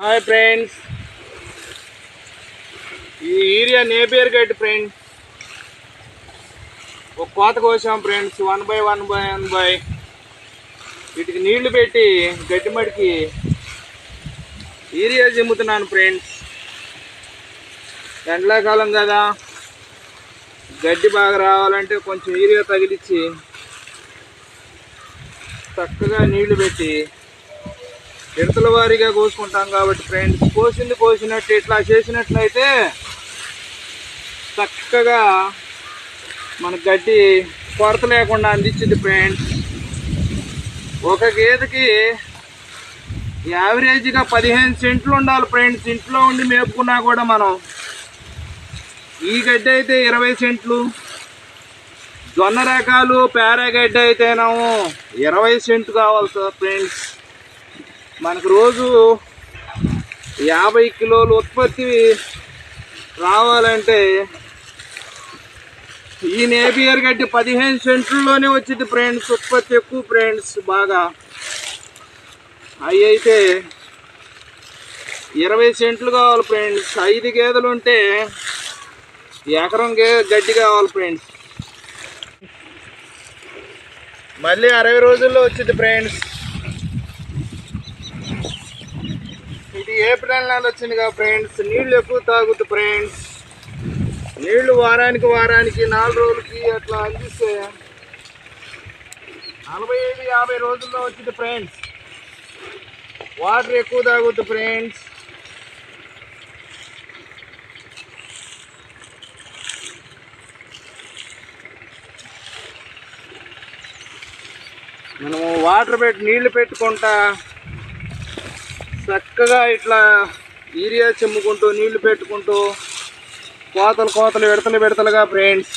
Hi friends ఈ area నేబియర్ గడ్డి ఫ్రెండ్స్ ఒక కోత కోసాం friends one by one by one by వీటికి నీళ్ళు పెట్టి గడ్డి మడికి ఏరియా చిమ్ముతున్నాను ఫ్రెండ్స్ ఎండాకాలం కదా. గడ్డి బాగా రావాలంటే కొంచెం ఏరియా తగిలిచ్చి చక్కగా నీళ్ళు పెట్టి విడతల వారీగా కోసుకుంటాం కాబట్టి ఫ్రెండ్స్ కోసింది కోసినట్టు ఇట్లా చేసినట్లయితే చక్కగా మన గడ్డి కొరత లేకుండా అందించింది ఫ్రెండ్స్. ఒక గేదెకి యావరేజ్గా పదిహేను సెంట్లు ఉండాలి ఫ్రెండ్స్. ఇంట్లో ఉండి మేపుకున్నా కూడా మనం ఈ గడ్డి అయితే ఇరవై సెంట్లు జొన్న రకాలు పేరగడ్డి అయితేనేమో ఇరవై సెంట్లు కావాలి సార్ ఫ్రెండ్స్. మనకు రోజు యాభై కిలోలు ఉత్పత్తి రావాలంటే ఈ నేపియర్ గడ్డి పదిహేను సెంట్లలోనే వచ్చింది ఫ్రెండ్స్ ఉత్పత్తి ఎక్కువ ఫ్రెండ్స్ బాగా. అవి అయితే ఇరవై సెంట్లు కావాలి ఫ్రెండ్స్ ఐదు గేదెలు ఉంటే ఎకరం గే గడ్డి కావాలి ఫ్రెండ్స్. మళ్ళీ అరవై రోజుల్లో వచ్చింది ఫ్రెండ్స్. ఇది ఏప్రిల్ నెల వచ్చింది కదా ఫ్రెండ్స్. నీళ్ళు ఎక్కువ తాగుతు ఫ్రెండ్స్. నీళ్ళు వారానికి వారానికి నాలుగు రోజులకి అట్లా అందిస్తే నలభై ఐదు యాభై రోజుల్లో వచ్చింది ఫ్రెండ్స్. వాటర్ ఎక్కువ తాగుద్దు ఫ్రెండ్స్. మనము వాటర్ పెట్టి నీళ్ళు పెట్టుకుంటా చక్కగా ఇట్లా ఏరియా చెమ్ముకుంటూ నీళ్ళు పెట్టుకుంటూ కోతలు కోతలు విడతలు విడతలుగా ఫ్రెండ్స్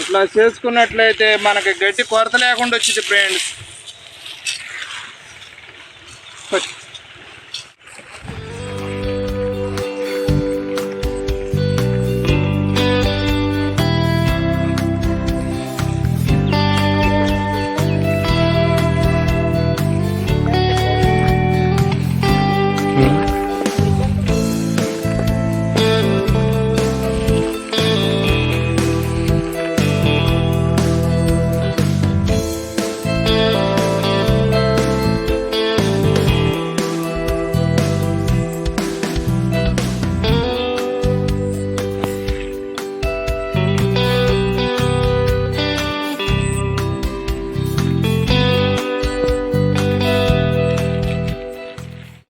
ఇట్లా చేసుకున్నట్లయితే మనకి గడ్డి కొరత లేకుండా వచ్చింది ఫ్రెండ్స్